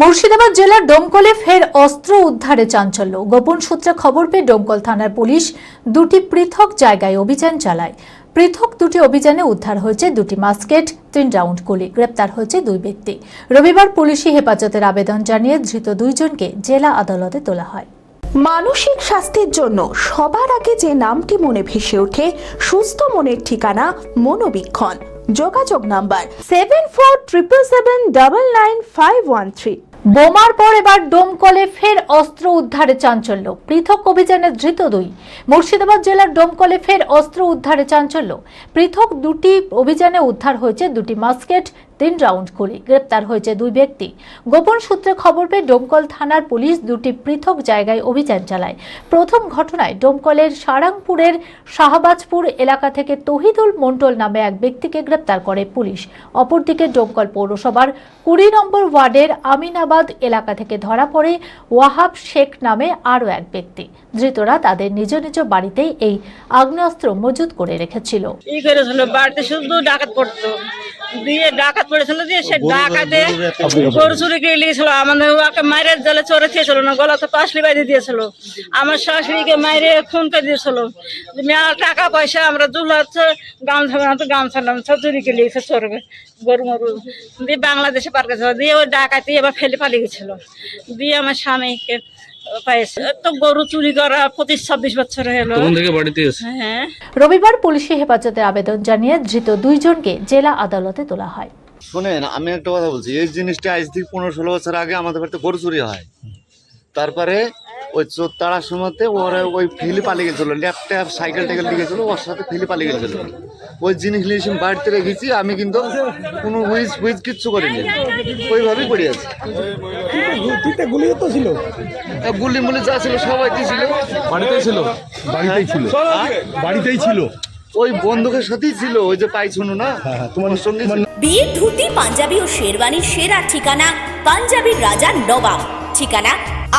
মুর্শিদাবাদ জেলার ডোমকলে ফের অস্ত্র উদ্ধারে চাঞ্চল্য। গোপন সূত্রে খবর পেয়ে ডোমকল থানার পুলিশ দুটি পৃথক জায়গায় অভিযান চালায়। পৃথক দুটি অভিযানে উদ্ধার হয়েছে দুটি মাস্কেট, তিন রাউন্ড গুলি। গ্রেপ্তার হয়েছে দুই ব্যক্তি। রবিবার পুলিশি হেফাজতের আবেদন জানিয়ে ধৃত দুইজনকে জেলা আদালতে তোলা হয়। মানসিক স্বাস্থ্যের জন্য সবার আগে যে নামটি মনে ভেসে ওঠে, সুস্থ মনের ঠিকানা মনোবীক্ষণ। যোগাযোগ number seven four triple seven double nine five one three বোমার পর এবার ডোমকলে ফের অস্ত্র উদ্ধারে চাঞ্চল্য। পৃথক অভিযানে ধৃত দুই। মুর্শিদাবাদ জেলার ডোমকলে ফের অস্ত্র উদ্ধারে চাঞ্চল্য। পৃথক দুটি অভিযানে উদ্ধার হয়েছে দুটি মাস্কেট তিন রাউন্ড গুলি গ্রেপ্তার হয়েছে দুই ব্যক্তি। গোপন সূত্রে খবর পেয়ে ডোমকল থানার পুলিশ দুটি পৃথক জায়গায় অভিযান চালায়। প্রথম ঘটনায় ডোমকলের সারাংপুরের শাহবাজপুর এলাকা থেকে তহিদুল মণ্ডল নামে এক ব্যক্তিকে গ্রেপ্তার করে পুলিশ। অপরদিকে ডোমকল পৌরসভার কুড়ি নম্বর ওয়ার্ডের আমিনাবাদ এলাকা থেকে ধরা পড়ে ওয়াহাব শেখ নামে আরও এক ব্যক্তি। ধৃতরা তাদের নিজ নিজ বাড়িতেই এই আগ্নেয়াস্ত্র মজুত করে রেখেছিল। বাড়িতে শুধু ডাকাত পড়তো। দিয়ে ডাকাত পড়েছিল দিয়ে সে ডাকাতে গরু চুরি করে লিয়েছিল আমাদের ওকে মায়ের জলে চড়ে খেয়েছিল না গলাতে পাশলি বাইরে দিয়েছিল। আমার শাশুড়িকে মায়েরে খুন করে দিয়েছিল। যে মেয়া টাকা পয়সা আমরা দুলাচ্ছে গামছা বানাতো গামছা নামছা চুরি করে লিয়েছে চড়বে গরু মরু। দিয়ে বাংলাদেশে পার গেছিল দিয়ে ওই ডাকাতি এবার ফেলে পালিয়ে গেছিল। দিয়ে আমার স্বামীকে হ্যাঁ। রবিবার পুলিশি হেফাজতের আবেদন জানিয়ে ধৃত দুইজনকে জেলা আদালতে তোলা হয়। শোনেন আমি একটা কথা বলছি। এই জিনিসটা আজ থেকে পনেরো ষোলো বছর আগে আমাদের বাড়িতে গরু চুরি হয়। তারপরে ওই চোর তাড়ার সময়তে ওরা ওই ফিলি পালিয়ে গেছিল ল্যাপটপ সাইকেল টাইকেল নিয়ে গেছিল ওর সাথে ফিলি পালিয়ে গেছিল। ওই জিনিস নিয়ে এসে বাড়িতে রেখেছি আমি কিন্তু কোনো হুইজ হুইজ কিচ্ছু করিনি। ওইভাবেই পড়ে আছে। তো ছিল। গুলি মুলি যা ছিল সবাই ছিল? বাড়িতেই ছিল। বাড়িতেই ছিল। বাড়িতেই ছিল। ওই বন্ধুকের সাথেই ছিল ওই যে পাই শুনো না? হ্যাঁ, তোমার সঙ্গে বিয়ে ধুতি পাঞ্জাবি ও শেরওয়ানির সেরা ঠিকানা পাঞ্জাবির রাজা নবাব। ঠিকানা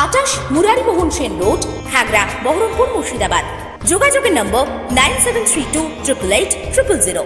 আটাশ মুরারিমোহন সেন রোড খাগড়া বহরমপুর মুর্শিদাবাদ। যোগাযোগের নম্বর nine seven three two triple eight triple zero.